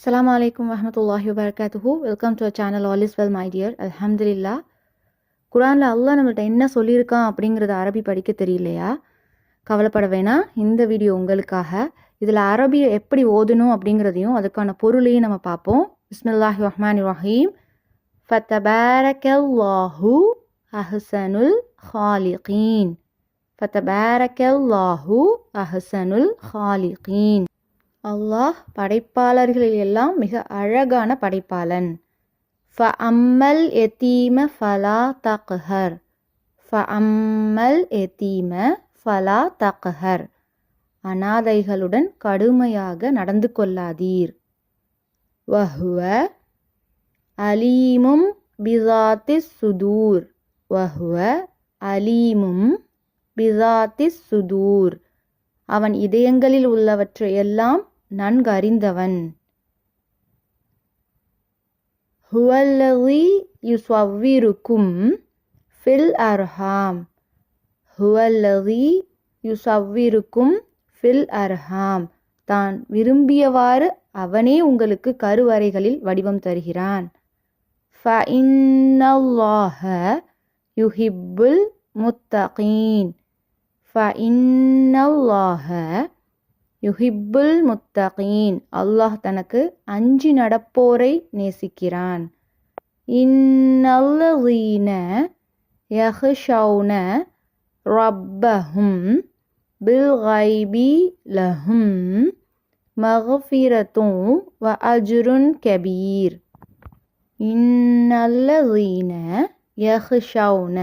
அஸ்ஸலாமு அலைக்கும் வரஹ்மத்துல்லாஹி வபரகாத்துஹு welcome to channel all is well my dear அல்ஹம்துலில்லா குரானில் அல்லாஹ் நம்மள்ட்ட என்ன சொல்லியிருக்கான் அப்படிங்கிறத அரபி படிக்க தெரியலையா? கவலைப்பட வேணாம். இந்த வீடியோ உங்களுக்காக. இதில் அரபியை எப்படி ஓதணும் அப்படிங்கிறதையும் அதுக்கான பொருளையும் நம்ம பார்ப்போம். பிஸ்மில்லாஹி ரஹ்மான் ரஹீம். ஃபத்தபாரக்கல்லாஹு அஹ்சனுல் ஹாலிகீன். ஃபத்தபாரக்கல்லாஹு அஹ்சனுல் ஹாலிகீன். அல்லாஹ் படைப்பாளர்களில் எல்லாம் மிக அழகான படைப்பாளன். ஃப அம்மல் எத்தீம ஃபலா தக்ஹர். ஃப அம்மல் எத்தீம ஃபலா தக்ஹர். அனாதைகளுடன் கடுமையாக நடந்து கொள்ளாதீர். வஹுவ அலீமும் பிசாத்தி சுதூர். வஹுவ அலீமும் பிசாத்தி சுதூர். அவன் இதயங்களில் உள்ளவற்றை எல்லாம் நன்கு அறிந்தவன் ஹுவல்லவி யுசவ்விருக்கும் ஃபில் அர்ஹாம். ஹுவல்லவி யுசவ்விருக்கும் ஃபில் அர்ஹாம். தான் விரும்பியவாறு அவனே உங்களுக்கு கருவறைகளில் வடிவம் தருகிறான். ஃபஇன்னல்லாஹ யுஹிப்புல் முத்தகீன். ஃபஇன்னல்லாஹ யுஹிப்புல் முத்தகீன். அல்லாஹ் தனக்கு அஞ்சு நடப்போரை நேசிக்கிறான். இன்னல்லதீன யஹ்ஷவுன ரப்பஹும் பில் லஹும் மகஃபிரத்தும் வ அஜ்ருன் கபீர். இன்னல்லதீன யஹ்ஷவுன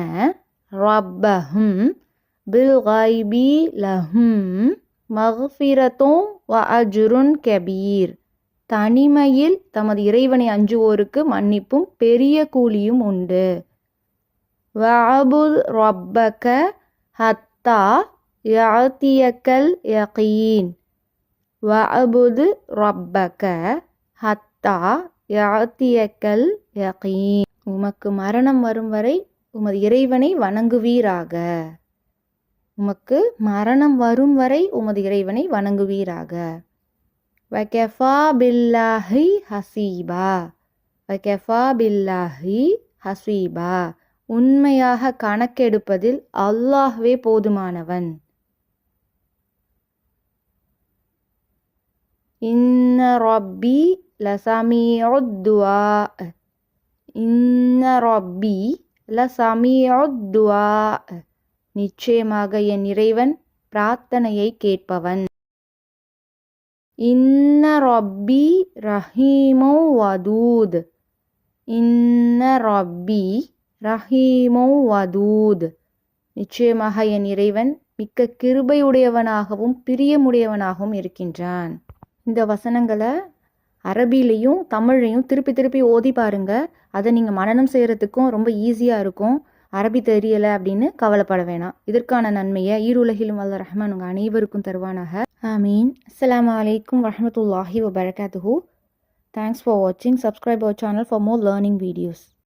ரப்பஹும் பில்கைபி லஹும் மஹ்ஃபிரத்தும் வ அஜுருன் கபீர். தனிமையில் தமது இறைவனை அஞ்சுவோருக்கு மன்னிப்பும் பெரிய கூலியும் உண்டு. வஅபுத் ரப்பக ஹத்தா யாத்தியக்கல் யகீன். வபுது ரப்பக ஹத்தா யாத்தியக்கல் யகீன். உமக்கு மரணம் வரும் வரை உமது இறைவனை வணங்குவீராக. உமக்கு மரணம் வரும் வரை உமது இறைவனை வணங்குவீராக. வகெஃபா பில்லாஹி ஹசீபா. வகெஃபா பில்லாஹி ஹசீபா. உண்மையாக கணக்கெடுப்பதில் அல்லாஹ்வே போதுமானவன். இன்ன ரப்பி லசமீஉத்துவா இன்ன ரப்பி லசமீஉத்துவா நிச்சயமாக என் இறைவன் பிரார்த்தனையை கேட்பவன். இன்ன ரப்பி ரஹீமோ வதூத். இன்ன ரப்பி ரஹீமோ வதூத். நிச்சயமாக என் இறைவன் மிக்க கிருபையுடையவனாகவும் பிரியமுடையவனாகவும் இருக்கின்றான். இந்த வசனங்களை அரபிலையும் தமிழையும் திருப்பி திருப்பி ஓதி பாருங்க. அதை நீங்கள் மனனம் செய்கிறதுக்கும் ரொம்ப ஈஸியாக இருக்கும். அரபி தெரியலை அப்படின்னு கவலைப்பட வேணாம். இதற்கான நன்மையை ஈருலகிலும் வல்ல ரஹ்மான் உங்கள் அனைவருக்கும் தருவானாக. ஆமீன். அஸ்லாம் வலைக்கும் வரமத்துல்லாஹி வபரகாத்துஹூ. தேங்க்ஸ் ஃபார் வாட்சிங் subscribe our channel for more learning videos